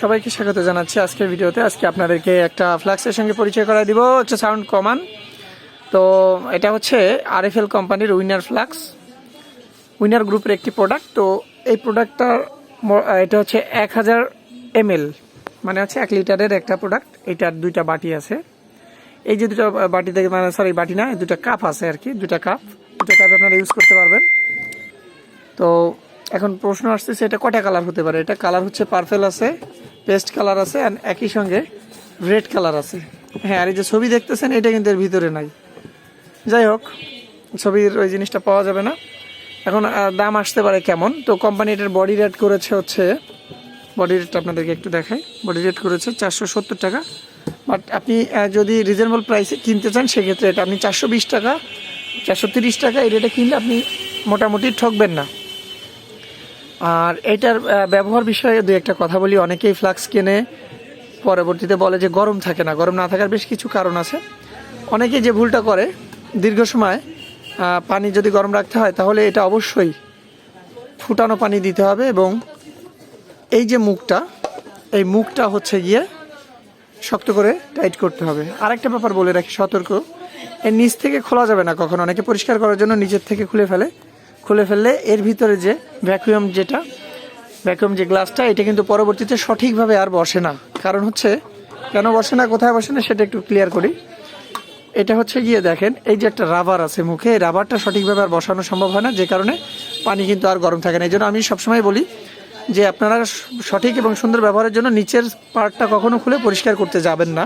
সবাইকে স্বাগত জানাচ্ছি আজকের ভিডিওতে। আজকে আপনাদেরকে একটা ফ্লাক্সের সঙ্গে পরিচয় করাই দিব, হচ্ছে সাউন্ড কমান। তো এটা হচ্ছে আরএফএল কোম্পানির উইনার ফ্লাক্স, উইনার গ্রুপের একটি প্রোডাক্ট। তো এই প্রোডাক্টটার এটা হচ্ছে এক হাজার এমএল মানে হচ্ছে এক লিটারের একটা প্রোডাক্ট। এটার দুইটা বাটি আছে। এই যে দুটো বাটি থেকে মানে সরি বাটি না, দুটো কাপ আছে আর কি, দুটা কাপ। দুটো কাপ আপনারা ইউজ করতে পারবেন। তো এখন প্রশ্ন আসতেছে, এটা কটা কালার হতে পারে? এটা কালার হচ্ছে পার্পেল আছে পেস্ট কালার আছে আর একই সঙ্গে রেড কালার আছে। হ্যাঁ আর এই যে ছবি দেখতেছেন, এটা কিন্তু এর ভিতরে নাই। যাই হোক, ছবির ওই জিনিসটা পাওয়া যাবে না। এখন দাম আসতে পারে কেমন? তো কোম্পানি এটার বডি রেট করেছে হচ্ছে বডি রেটটা আপনাদেরকে একটু দেখাই। বডি রেট করেছে চারশো সত্তর টাকা। বাট আপনি যদি রিজনেবল প্রাইসে কিনতে চান, সেক্ষেত্রে এটা আপনি চারশো বিশ টাকা, চারশো তিরিশ টাকা এই রেটে কিনলে আপনি মোটামুটি ঠকবেন না। আর এটার ব্যবহার বিষয়ে দু একটা কথা বলি। অনেকেই ফ্লাক্স কেনে, পরবর্তীতে বলে যে গরম থাকে না। গরম না থাকার বেশ কিছু কারণ আছে। অনেকেই যে ভুলটা করে, দীর্ঘ সময় পানি যদি গরম রাখতে হয়, তাহলে এটা অবশ্যই ফুটানো পানি দিতে হবে এবং এই যে মুখটা, এই মুখটা হচ্ছে গিয়ে শক্ত করে টাইট করতে হবে। আরেকটা ব্যাপার বলে রাখি, সতর্ক। এর নিচ থেকে খোলা যাবে না কখনো। অনেকে পরিষ্কার করার জন্য নিচের থেকে খুলে ফেলে। খুলে ফেললে এর ভিতরে যে ভ্যাকুয়াম যেটা ভ্যাকুয়াম যে গ্লাসটা এটা কিন্তু পরবর্তীতে সঠিকভাবে আর বসে না। কারণ হচ্ছে, কেন বসে না, কোথায় বসে না, সেটা একটু ক্লিয়ার করি। এটা হচ্ছে গিয়ে দেখেন, এই যে একটা রাবার আছে মুখে, এই রাবারটা সঠিকভাবে আর বসানো সম্ভব হয় না, যে কারণে পানি কিন্তু আর গরম থাকে না। এই জন্য আমি সবসময় বলি যে আপনারা সঠিক এবং সুন্দর ব্যবহারের জন্য নিচের পার্টটা কখনো খুলে পরিষ্কার করতে যাবেন না।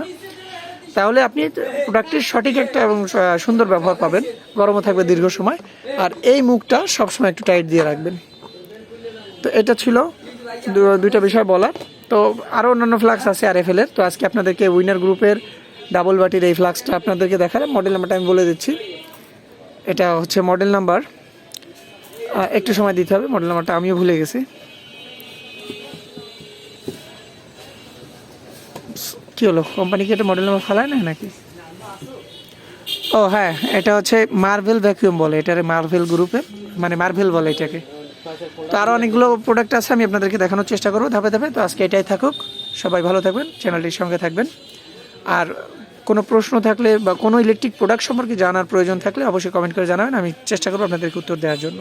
তাহলে আপনি প্রোডাক্টের সঠিক একটা এবং সুন্দর ব্যবহার পাবেন। গরমও থাকবে দীর্ঘ সময়। আর এই মুখটা সবসময় একটু টাইট দিয়ে রাখবেন। তো এটা ছিল দুইটা বিষয় বলার। তো আরও অন্যান্য ফ্লাক্স আছে আর এর। তো আজকে আপনাদেরকে উইনার গ্রুপের ডাবল বাটির এই ফ্লাক্সটা আপনাদেরকে দেখালাম। মডেল নাম্বারটা আমি বলে দিচ্ছি। এটা হচ্ছে মডেল নাম্বার একটু সময় দিতে হবে। মডেল নাম্বারটা আমিও ভুলে গেছি। কি হলো? কোম্পানি কি এটা মডেল নাম্বার ফালায় না নাকি? ও হ্যাঁ এটা হচ্ছে মার্ভেল ভ্যাকুয়াম বলে, এটারে মার্ভেল গ্রুপে মানে মার্ভেল বলে এটাকে। তো আরও অনেকগুলো প্রোডাক্ট আছে, আমি আপনাদেরকে দেখানোর চেষ্টা করব ধাপে ধাপে। তো আজকে এটাই থাকুক, সবাই ভালো থাকবেন, চ্যানেলটির সঙ্গে থাকবেন। আর কোনো প্রশ্ন থাকলে বা কোনো ইলেকট্রিক প্রোডাক্ট সম্পর্কে জানার প্রয়োজন থাকলে অবশ্যই কমেন্ট করে জানাবেন, আমি চেষ্টা করব আপনাদেরকে উত্তর দেওয়ার জন্য।